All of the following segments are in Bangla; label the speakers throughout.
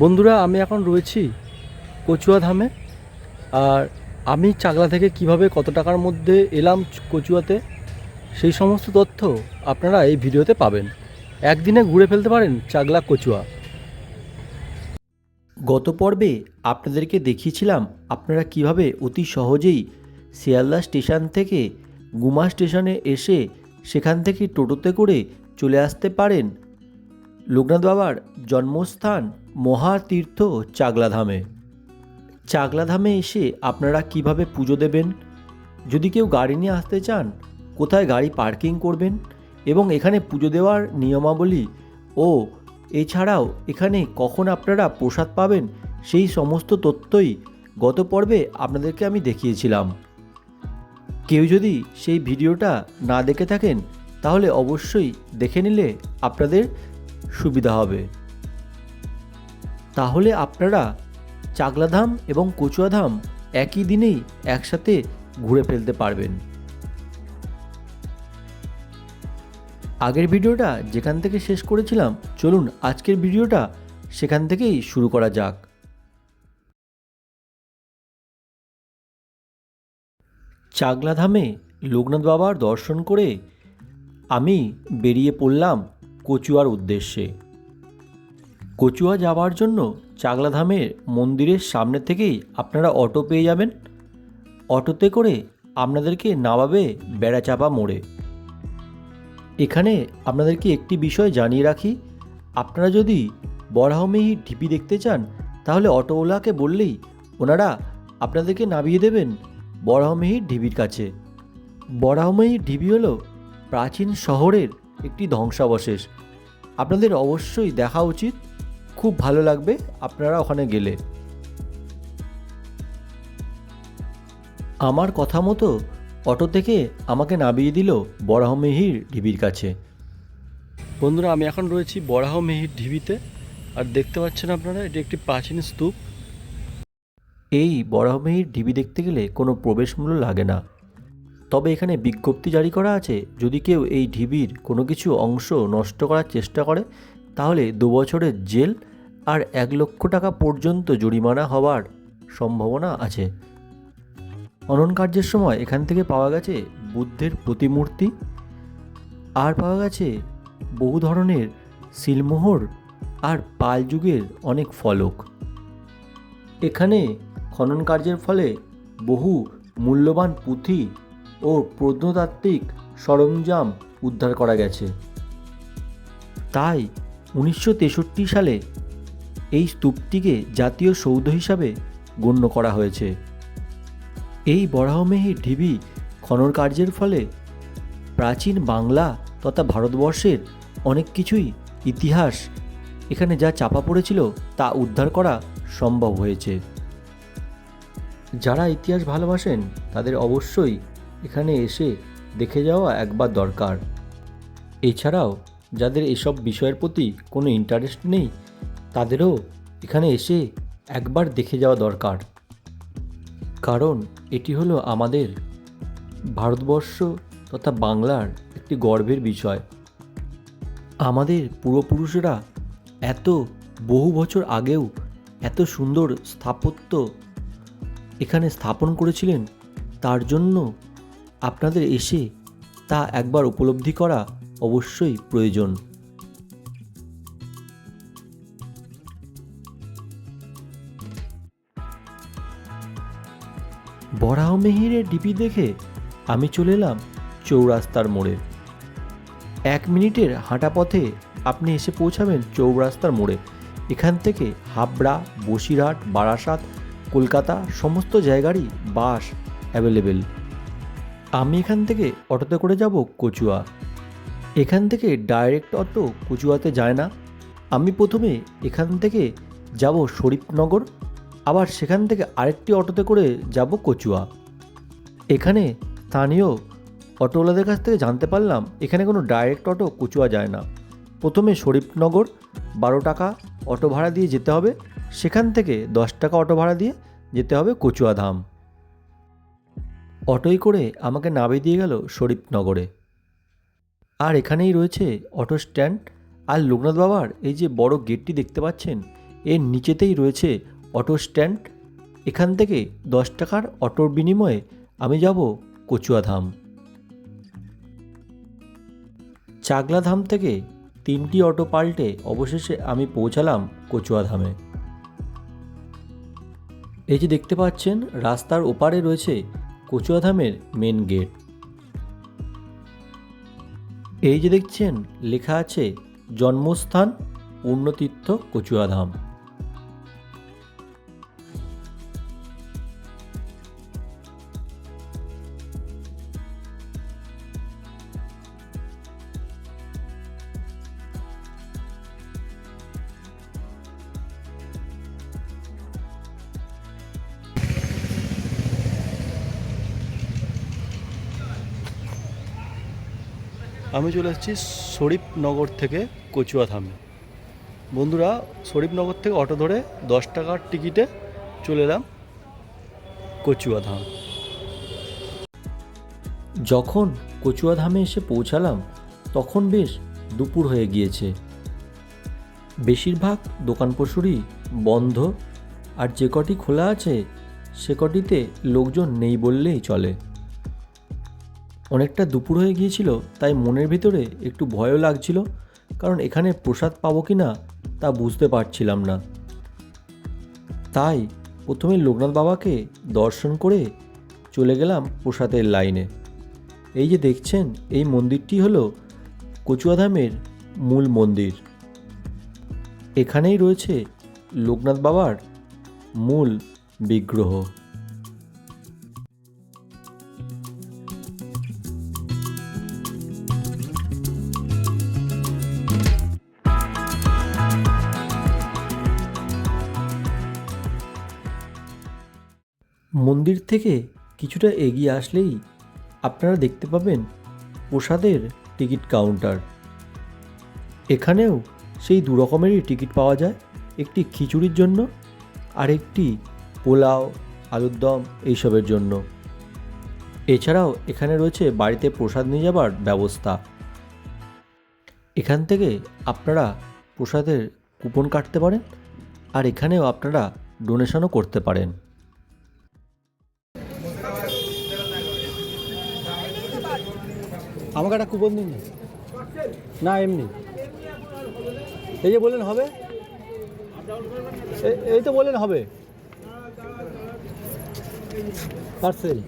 Speaker 1: বন্ধুরা, আমি এখন রয়েছি কচুয়া ধামে। আর আমি চাকলা থেকে কীভাবে কত টাকার মধ্যে এলাম কচুয়াতে, সেই সমস্ত তথ্য আপনারা এই ভিডিওতে পাবেন। একদিনে ঘুরে ফেলতে পারেন চাকলা কচুয়া। গত পর্বে আপনাদেরকে দেখিয়েছিলাম আপনারা কীভাবে অতি সহজেই শিয়ালদা স্টেশন থেকে গুমা স্টেশনে এসে সেখান থেকে টোটোতে করে চলে আসতে পারেন। লোকনাথ বাবার জন্মস্থান মহাতীর্থ চাগলাধামে। চাগলাধামে এসে আপনারা কীভাবে পুজো দেবেন? যদি কেউ গাড়ি নিয়ে আসতে চান, কোথায় গাড়ি পার্কিং করবেন? এবং এখানে পুজো দেওয়ার নিয়মাবলী ও এছাড়াও এখানে কখন আপনারা প্রসাদ পাবেন, সেই সমস্ত তথ্যই গত পর্বে আপনাদেরকে আমি দেখিয়েছিলাম। কেউ যদি সেই ভিডিওটা না দেখে থাকেন, তাহলে অবশ্যই দেখে নিলে আপনাদের সুবিধা হবে। তাহলে আপনারা চাগলাধাম এবং কচুয়াধাম একই দিনেই একসাথে ঘুরে ফেলতে পারবেন। আগের ভিডিওটা যেখান থেকে শেষ করেছিলাম, চলুন আজকের ভিডিওটা সেখান থেকেই শুরু করা যাক। চাগলাধামে লোকনাথ বাবার দর্শন করে আমি বেরিয়ে পড়লাম কচুয়ার উদ্দেশ্যে। কচুয়া যাওয়ার জন্য চাকলাধামের মন্দিরের সামনে থেকেই আপনারা অটো পেয়ে যাবেন। অটোতে করে আপনাদেরকে নামাবে বেড়াচাপা মোড়ে। এখানে আপনাদেরকে একটি বিষয় জানিয়ে রাখি, আপনারা যদি বরাহমেহি ঢিপি দেখতে চান, তাহলে অটোওয়ালাকে বললেই ওনারা আপনাদেরকে নামিয়ে দেবেন বরাহমেহির ঢিবির কাছে। বরাহমেহির ঢিবি হলো প্রাচীন শহরের একটি ধ্বংসাবশেষ। আপনাদের অবশ্যই দেখা উচিত। খুব ভালো লাগবে আপনারা ওখানে গেলে। আমার কথা মতো অটো থেকে আমাকে নামিয়ে দিল বরাহমেহির ঢিবির কাছে। বন্ধুরা আমি এখন রয়েছি বরাহমেহির ঢিবিতে। আর দেখতে পাচ্ছেন আপনারা এটি একটি প্রাচীন স্তূপ। এই বরাহমেহির ঢিবি দেখতে গেলে কোনো প্রবেশ মূল্য লাগে না। তবে এখানে বিজ্ঞপ্তি জারি করা আছে যদি কেউ এই ঢিবির কোনো কিছু অংশ নষ্ট করার চেষ্টা করে তাহলে দু বছরের জেল আর এক লক্ষ টাকা পর্যন্ত জরিমানা হওয়ার সম্ভাবনা আছে। খনন কার্যের সময় এখান থেকে পাওয়া গেছে বুদ্ধের প্রতিমূর্তি। আর পাওয়া গেছে বহু ধরনের সিলমোহর আর পাল যুগের অনেক ফলক। এখানে খনন কার্যের ফলে বহু মূল্যবান পুঁথি ও প্রত্নতাত্ত্বিক সরঞ্জাম উদ্ধার করা গেছে। তাই উনিশশো তেষট্টি সালে এই স্তূপটিকে জাতীয় সৌধ হিসাবে গণ্য করা হয়েছে। এই বরাহমেহি ঢিবি খনন কার্যের ফলে প্রাচীন বাংলা তথা ভারতবর্ষের অনেক কিছুই ইতিহাস এখানে যা চাপা পড়েছিল তা উদ্ধার করা সম্ভব হয়েছে। যারা ইতিহাস ভালোবাসেন, তাদের অবশ্যই এখানে এসে দেখে যাওয়া একবার দরকার। এছাড়াও, যাদের এসব বিষয়ের প্রতি কোনো ইন্টারেস্ট নেই তাদেরও এখানে এসে একবার দেখে যাওয়া দরকার। কারণ এটি হলো আমাদের ভারতবর্ষ তথা বাংলার একটি গর্বের বিষয়। আমাদের পূর্বপুরুষরা এত বহু বছর আগেও এত সুন্দর স্থাপত্য এখানে স্থাপন করেছিলেন, তার জন্য আপনাদের এসে তা একবার উপলব্ধি করা অবশ্যই প্রয়োজন। বরাহমেহিরের ডিপি দেখে আমি চলে এলাম চৌরাস্তার মোড়ে। এক মিনিটের হাঁটা পথে আপনি এসে পৌঁছাবেন চৌরাস্তার মোড়ে। এখান থেকে হাবড়া, বসিরহাট, বারাসাত, কলকাতা সমস্ত জায়গারই বাস অ্যাভেলেবেল। আমি এখান থেকে অটোতে করে যাব কচুয়া। এখান থেকে ডাইরেক্ট অটো কচুয়াতে যায় না। আমি প্রথমে এখান থেকে যাব শরীফনগর আবার সেখান থেকে আরেকটি অটোতে করে যাব কচুয়া। এখানে স্থানীয় অটোওয়ালাদের কাছ থেকে জানতে পারলাম, এখানে কোনো ডাইরেক্ট অটো কচুয়া যায় না। প্রথমে শরীফনগর, বারো টাকা অটো ভাড়া দিয়ে যেতে হবে। সেখান থেকে দশ টাকা অটো ভাড়া দিয়ে যেতে হবে কচুয়া ধাম। অটোয় করে আমাকে নামিয়ে দিয়ে গেল শরীফনগরে। আর এখানেই রয়েছে অটো স্ট্যান্ড। আর লোকনাথ বাবার এই যে বড় গেটটি দেখতে পাচ্ছেন, এর নিচেতেই রয়েছে অটো স্ট্যান্ড, এখান থেকে দশ টাকার অটোর বিনিময়ে আমি যাব কচুয়াধাম। চাকলাধাম থেকে তিনটি অটো পাল্টে অবশেষে আমি পৌঁছালাম কচুয়াধামে। এই যে দেখতে পাচ্ছেন, রাস্তার ওপারে রয়েছে কচুয়াধামের মেন গেট এই যে দেখছেন, লেখা আছে, জন্মস্থান, পূর্ণতীর্থ কচুয়াধাম। আমি চলে এসেছি শরীফনগর থেকে কচুয়াধামে বন্ধুরা শরীফনগর থেকে অটো ধরে দশ টাকার টিকিটে চলে এলাম কচুয়াধাম যখন কচুয়াধামে এসে পৌঁছালাম, তখন বেশ দুপুর হয়ে গিয়েছে। বেশিরভাগ দোকান পশুরই বন্ধ, আর যে কটি খোলা আছে, সে কটিতে লোকজন নেই বললেই চলে। অনেকটা দুপুর হয়ে গিয়েছিল, তাই মনের ভিতরে একটু ভয়ও লাগছিল, কারণ এখানে প্রসাদ পাবো কি না তা বুঝতে পারছিলাম না। তাই প্রথমে লোকনাথ বাবাকে দর্শন করে চলে গেলাম প্রসাদের লাইনে। এই যে দেখছেন, এই মন্দিরটি হলো কচুয়াধামের মূল মন্দির। এখানেই রয়েছে লোকনাথ বাবার মূল বিগ্রহ। মন্দির থেকে কিছুটা এগিয়ে আসলেই আপনারা দেখতে পাবেন প্রসাদের টিকিট কাউন্টার। এখানেও সেই দু রকমেরই টিকিট পাওয়া যায়, একটি খিচুড়ির জন্য আর একটি পোলাও, আলুর দম এইসবের জন্য। এছাড়াও এখানে রয়েছে বাড়িতে প্রসাদ নিয়ে যাবার ব্যবস্থা। এখান থেকে আপনারা প্রসাদের কুপন কাটতে পারেন আর এখানেও আপনারা ডোনেশনও করতে পারেন। আমাকে একটা কুপন দিন না। এমনি। এই যে বললেন হবে? এই তো বললেন হবে। পার্সেল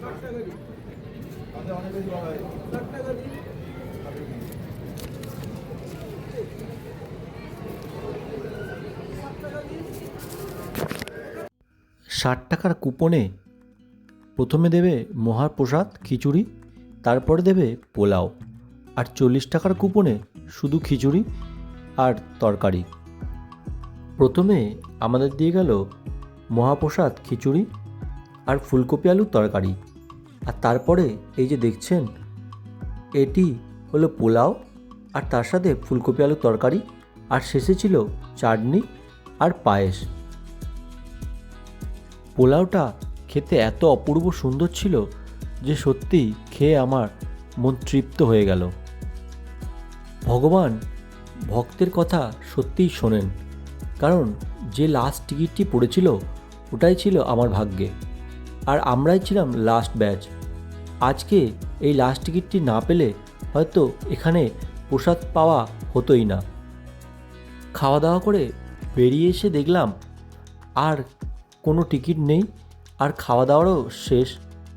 Speaker 1: ষাট টাকার কুপনে প্রথমে দেবে মহাপ্রসাদ খিচুড়ি তারপরে দেবে পোলাও আর চল্লিশ টাকার কুপনে শুধু খিচুড়ি আর তরকারি। প্রথমে আমাদের দিয়ে গেল মহাপ্রসাদ খিচুড়ি আর ফুলকপি আলুর তরকারি। আর তারপরে এই যে দেখছেন, এটি হলো পোলাও আর তার সাথে ফুলকপি আলুর তরকারি আর শেষে ছিল চাটনি আর পায়েস। পোলাওটা খেতে এত অপূর্ব সুন্দর ছিল যে সত্যি খেয়ে আমার মন তৃপ্ত হয়ে গেল। ভগবান ভক্তের কথা সত্যিই শোনেন, কারণ যে লাস্ট টিকিটটি পড়েছিল, ওটাই ছিল আমার ভাগ্যে। আর আমরাই ছিলাম লাস্ট ব্যাচ আজকে এই লাস্ট টিকিটটি না পেলে হয়তো এখানে প্রসাদ পাওয়া হতোই না। খাওয়া দাওয়া করে বেরিয়ে এসে দেখলাম, আর কোনো টিকিট নেই, আর খাওয়া দাওয়ারও শেষ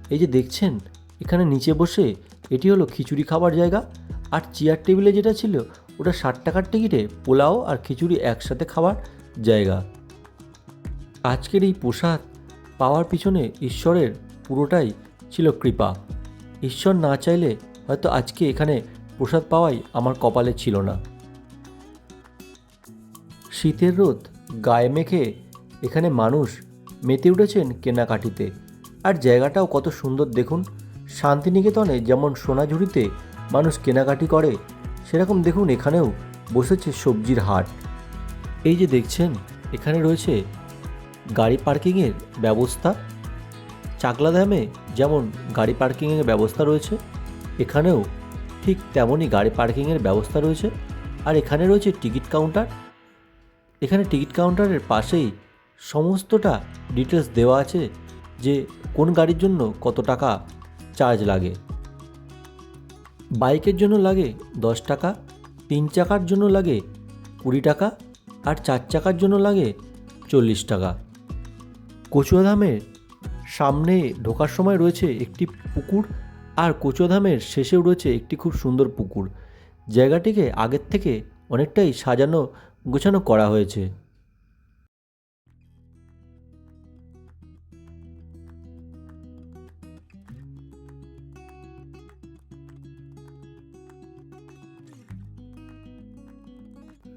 Speaker 1: এই যে দেখছেন, এখানে নিচে বসে এটি হলো খিচুড়ি খাবার জায়গা, আর চেয়ার টেবিলে যেটা ছিল, ওটা ষাট টাকার টিকিটে পোলাও আর খিচুড়ি একসাথে খাওয়ার জায়গা। আজকের এই প্রসাদ পাওয়ার পিছনে ঈশ্বরের পুরোটাই ছিল কৃপা। ঈশ্বর না চাইলে হয়তো আজকে এখানে প্রসাদ পাওয়াই আমার কপালে ছিল না। শীতের রোদ গায়ে মেখে এখানে মানুষ মেতে উঠেছেন কেনাকাটিতে। আর জায়গাটাও কত সুন্দর দেখুন। শান্তিনিকেতনে যেমন সোনাঝুরিতে মানুষ কেনাকাটি করে, সেরকম দেখুন এখানেও বসেছে সবজির হাট। এই যে দেখছেন, এখানে রয়েছে গাড়ি পার্কিংয়ের ব্যবস্থা। চাকলা চাকলাধামে যেমন গাড়ি পার্কিংয়ের ব্যবস্থা রয়েছে, এখানেও ঠিক তেমনই গাড়ি পার্কিংয়ের ব্যবস্থা রয়েছে। আর এখানে রয়েছে টিকিট কাউন্টার। এখানে টিকিট কাউন্টারের পাশেই সমস্তটা ডিটেলস দেওয়া আছে। যে কোন গাড়ির জন্য কত টাকা চার্জ লাগে? বাইকের জন্য লাগে দশ টাকা, তিন চাকার জন্য লাগে কুড়ি টাকা আর চার চাকার জন্য লাগে চল্লিশ টাকা। কচুয়াধামের সামনে ঢোকার সময় রয়েছে একটি পুকুর আর কচুয়াধামের শেষেও রয়েছে একটি খুব সুন্দর পুকুর। জায়গাটিকে আগের থেকে অনেকটাই সাজানো গোছানো করা হয়েছে।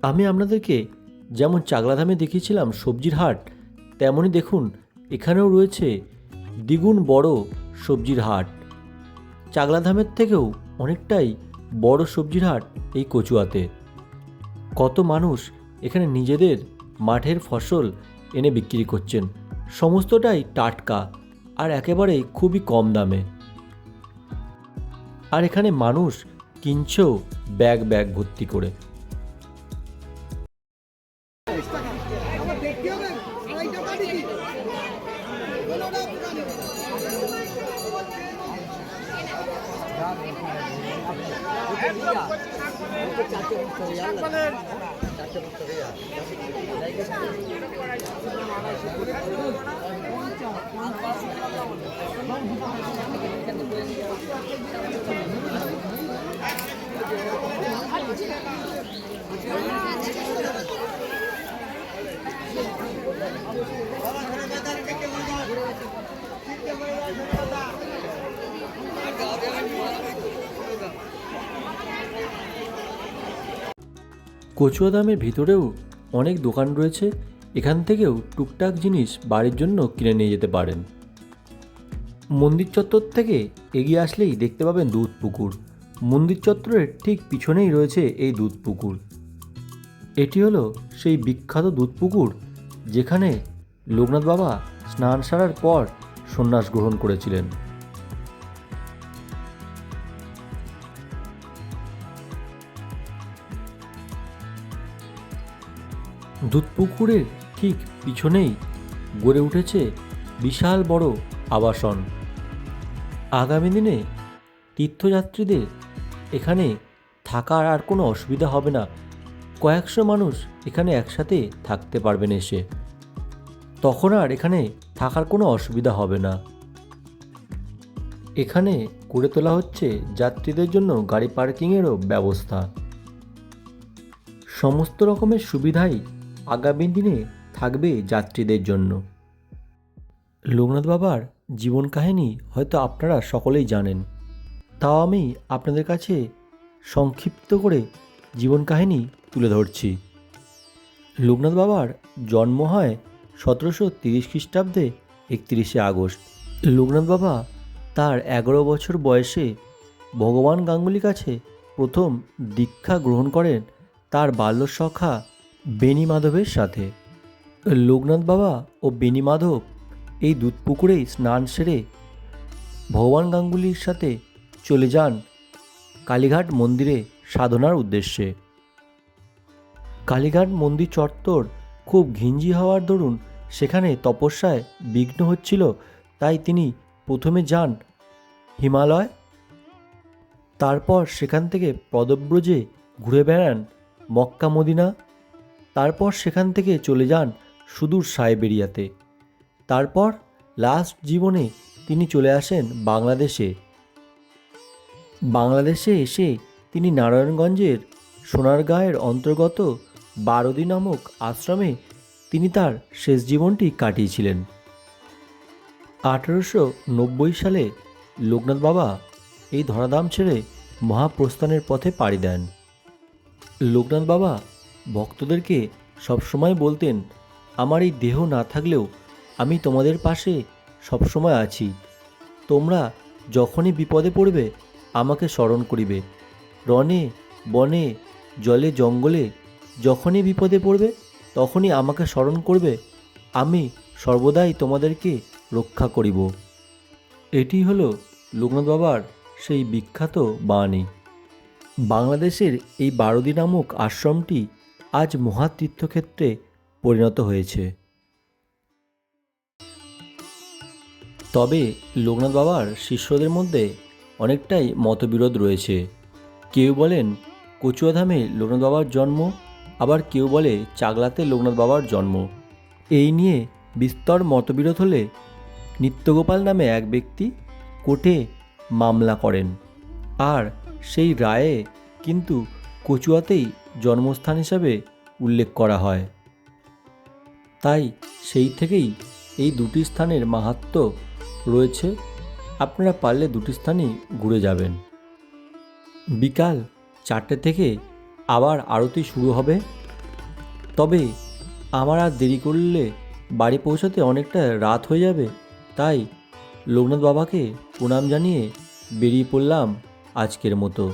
Speaker 1: আমি আপনাদেরকে যেমন চাগলাধামে দেখিয়েছিলাম সবজির হাট, তেমনই দেখুন এখানেও রয়েছে দ্বিগুণ বড় সবজির হাট। চাগলাধামের থেকেও অনেকটাই বড় সবজির হাট এই কচুয়াতে। কত মানুষ এখানে নিজেদের মাঠের ফসল এনে বিক্রি করছেন। সমস্তটাই টাটকা আর একেবারেই খুবই কম দামে। আর এখানে মানুষ কিনছেও ব্যাগ ব্যাগ ভর্তি করে। কচুয়াদামের ভিতরেও অনেক দোকান রয়েছে এখান থেকেও টুকটাক জিনিস বাড়ির জন্য কিনে নিয়ে যেতে পারেন। মন্দির চত্বর থেকে এগিয়ে আসলেই দেখতে পাবেন দুধ পুকুর। মন্দির চত্বরের ঠিক পিছনেই রয়েছে এই দুধ পুকুর। এটি হলো সেই বিখ্যাত দুধ পুকুর যেখানে লোকনাথ বাবা স্নান সারার পর সন্ন্যাস গ্রহণ করেছিলেন। দুধপুকুরের ঠিক পিছনেই গড়ে উঠেছে বিশাল বড় আবাসন। আগামী দিনে তীর্থযাত্রীদের এখানে থাকার আর কোনো অসুবিধা হবে না। কয়েকশো মানুষ এখানে একসাথে থাকতে পারবেন এসে। তখন আর এখানে থাকার কোনো অসুবিধা হবে না। এখানে করে তোলা হচ্ছে যাত্রীদের জন্য গাড়ি পার্কিংয়েরও ব্যবস্থা। সমস্ত রকমের সুবিধাই আগামী দিনে থাকবে যাত্রীদের জন্য। লোকনাথ বাবার জীবন কাহিনী হয়তো আপনারা সকলেই জানেন। তাও আমি আপনাদের কাছে সংক্ষিপ্ত করে জীবন কাহিনী তুলে ধরছি। লোকনাথ বাবার জন্ম হয় সতেরোশো তিরিশ খ্রিস্টাব্দে একত্রিশে আগস্ট। লোকনাথ বাবা তার এগারো বছর বয়সে ভগবান গাঙ্গুলির কাছে প্রথম দীক্ষা গ্রহণ করেন। তার বাল্য সখা বেনি মাধবের সাথে। লোকনাথ বাবা ও বেনি মাধব এই দুধ পুকুরেই স্নান সেরে ভগবান গাঙ্গুলির সাথে চলে যান কালীঘাট মন্দিরে সাধনার উদ্দেশ্যে। কালীঘাট মন্দির চত্বর খুব ঘিঞ্জি হওয়ার দরুন সেখানে তপস্যায় বিঘ্ন হচ্ছিল, তাই তিনি প্রথমে যান হিমালয়, তারপর সেখান থেকে পদব্রজে ঘুরে বেড়ান মক্কা মদিনা তারপর সেখান থেকে চলে যান সুদূর সাইবেরিয়াতে। তারপর লাস্ট জীবনে তিনি চলে আসেন বাংলাদেশে। বাংলাদেশে এসে তিনি নারায়ণগঞ্জের সোনারগাঁয়ের অন্তর্গত বারদি নামক আশ্রমে তিনি তার শেষ জীবনটি কাটিয়েছিলেন। আঠেরোশো নব্বই সালে লোকনাথ বাবা এই ধরাধাম ছেড়ে মহাপ্রস্থানের পথে পাড়ি দেন। লোকনাথ বাবা ভক্তদেরকে সবসময় বলতেন, আমার এই দেহ না থাকলেও আমি তোমাদের পাশে সবসময় আছি। তোমরা যখনই বিপদে পড়বে, আমাকে স্মরণ করিবে। রনে বনে, জলে, জঙ্গলে যখনই বিপদে পড়বে, তখনই আমাকে স্মরণ করবে। আমি সর্বদাই তোমাদেরকে রক্ষা করিব। এটি হলো লোকনাথ বাবার সেই বিখ্যাত বাণী। বাংলাদেশের এই বারোদি নামক আশ্রমটি আজ মহাতীর্থক্ষেত্রে পরিণত হয়েছে। তবে লোকনাথ বাবার শিষ্যদের মধ্যে অনেকটাই মতবিরোধ রয়েছে। কেউ বলেন কচুয়াধামে লোকনাথ বাবার জন্ম, আবার কেউ বলে চাগলাতে লোকনাথ বাবার জন্ম। এই নিয়ে বিস্তর মতবিরোধ হলে নিত্যগোপাল নামে এক ব্যক্তি কোর্টে মামলা করেন। আর সেই রায়ে কিন্তু কচুয়াতেই জন্মস্থান হিসাবে উল্লেখ করা হয়। তাই সেই থেকেই এই দুটি স্থানের মাহাত্ম্য রয়েছে। আপনারা পারলে দুটি স্থানই ঘুরে যাবেন। বিকাল চারটে থেকে আবার আরতি শুরু হবে। তবে আমার আর দেরি করলে বাড়ি পৌঁছাতে অনেকটা রাত হয়ে যাবে। তাই লোকনাথ বাবাকে প্রণাম জানিয়ে বেরিয়ে পড়লাম আজকের মতো।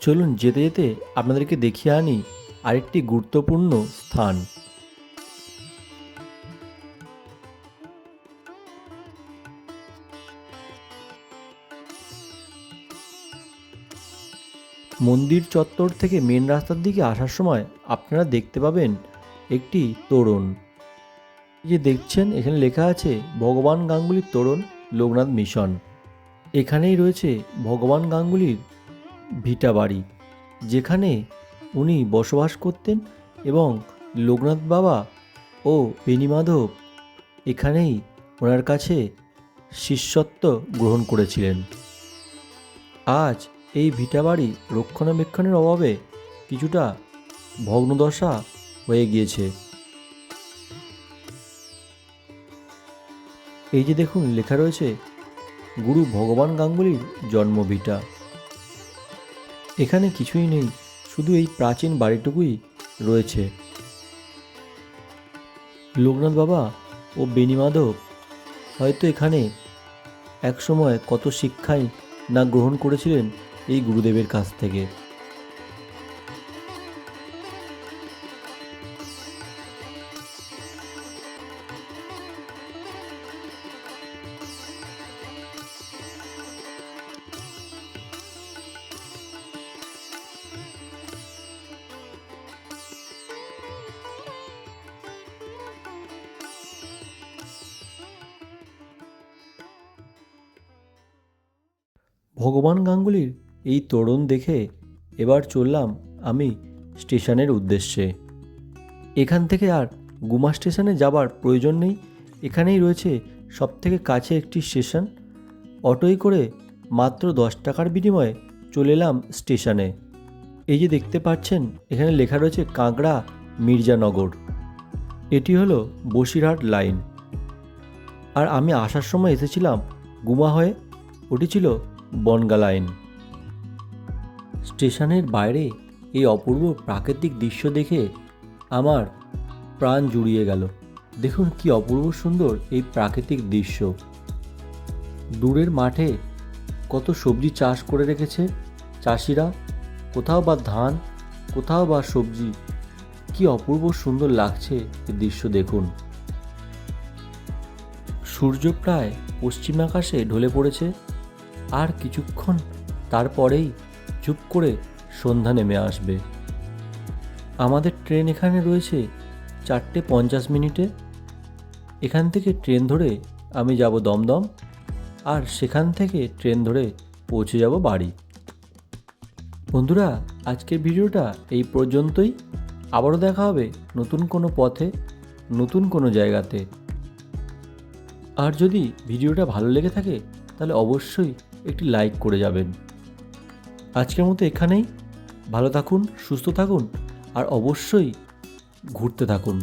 Speaker 1: চলুন যেতে যেতে আপনাদেরকে দেখিয়ে আনি আরেকটি গুরুত্বপূর্ণ স্থান। মন্দির চত্বর থেকে মেন রাস্তার দিকে আসার সময় আপনারা দেখতে পাবেন একটি তোরণ। যে দেখছেন, এখানে লেখা আছে, ভগবান গাঙ্গুলির তোরণ লোকনাথ মিশন। এখানেই রয়েছে ভগবান গাঙ্গুলির ভিটা বাড়ি, যেখানে উনি বসবাস করতেন এবং লোকনাথ বাবা ও বেণীমাধব এখানেই ওনার কাছে শিষ্যত্ব গ্রহণ করেছিলেন। আজ এই ভিটা বাড়ি রক্ষণাবেক্ষণের অভাবে কিছুটা ভগ্নদশা হয়ে গিয়েছে। এই যে দেখুন, লেখা রয়েছে, গুরু ভগবান গাঙ্গুলির জন্মভিটা এখানে কিছুই নেই, শুধু এই প্রাচীন বাড়িটুকুই রয়েছে। লোকনাথ বাবা ও বেণীমাধব হয়তো এখানে একসময় কত শিক্ষাই না গ্রহণ করেছিলেন এই গুরুদেবের কাছ থেকে। এই তোরণ দেখে এবার চললাম আমি স্টেশনের উদ্দেশ্যে। এখান থেকে আর গুমা স্টেশনে যাবার প্রয়োজন নেই। এখানেই রয়েছে সবথেকে কাছে একটি স্টেশন। অটোয় করে মাত্র দশ টাকার বিনিময়ে চলে এলাম স্টেশনে। এই যে দেখতে পাচ্ছেন, এখানে লেখা রয়েছে কাঁকড়া মির্জানগর। এটি হলো বসিরহাট লাইন। আর আমি আসার সময় এসেছিলাম গুমা হয়ে। ওটি ছিল বনগা লাইন। স্টেশনের বাইরে এই অপূর্ব প্রাকৃতিক দৃশ্য দেখে আমার প্রাণ জুড়িয়ে গেল। দেখুন কি অপূর্ব সুন্দর এই প্রাকৃতিক দৃশ্য। দূরের মাঠে কত সবজি চাষ করে রেখেছে চাষিরা। কোথাও বা ধান, কোথাও বা সবজি। কি অপূর্ব সুন্দর লাগছে এই দৃশ্য দেখুন। সূর্য প্রায় পশ্চিম আকাশে ঢলে পড়েছে। আর কিছুক্ষণ তারপরেই চুপ করে সন্ধ্যা নেমে আসবে। আমাদের ট্রেন এখানে রয়েছে চারটে পঞ্চাশ মিনিটে। এখান থেকে ট্রেন ধরে আমি যাব দমদম আর সেখান থেকে ট্রেন ধরে পৌঁছে যাব বাড়ি। বন্ধুরা, আজকের ভিডিওটা এই পর্যন্তই। আবারও দেখা হবে নতুন কোনো পথে, নতুন কোনো জায়গাতে। আর যদি ভিডিওটা ভালো লেগে থাকে, তাহলে অবশ্যই একটি লাইক করে যাবেন। আজকের মতো এখানেই। ভালো থাকুন সুস্থ থাকুন আর অবশ্যই ঘুরতে থাকুন।